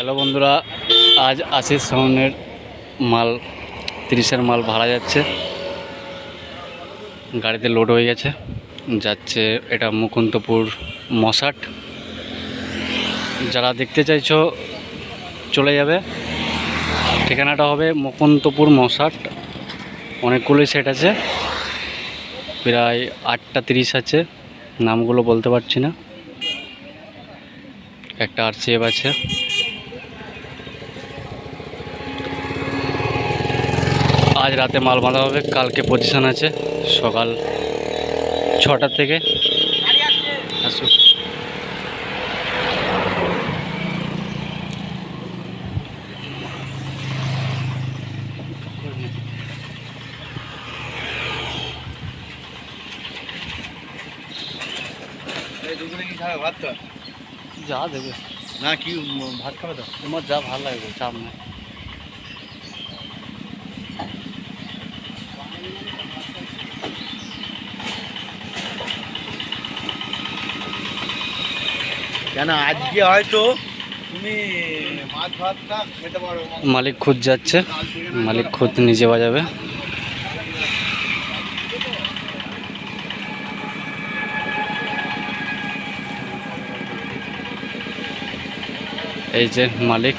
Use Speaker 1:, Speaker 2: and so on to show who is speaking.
Speaker 1: Hello বন্ধুরা, আজ আশিস সাউনের মাল, তিরিশের মাল ভাড়া যাচ্ছে। গাড়িতে লোড হয়ে গেছে। যাচ্ছে এটা মুকুন্দপুর মশাট। যারা দেখতে চাইছো, চলে যাবে। ঠিকানাটা হবে মুকুন্দপুর মশাট। অনেকগুলোই সেট আছে। প্রায় আটটা তিরিশ আছে। নামগুলো বলতে পারছি না। একটা আরসিএফ আছে। আজ রাতে মাল বাঁধা হবে কালকে পজিশন আছে সকাল ছটা থেকে। যা দেবে।
Speaker 2: না কি ভাত খাবে তো?
Speaker 1: তোমার যা ভালো লাগবে চাপ নেই।
Speaker 2: কেন আজকে হয়তো তুমি
Speaker 1: মালিক খুদ যাচ্ছে। মালিক খুদ নিজে বাজাবে এই যে মালিক।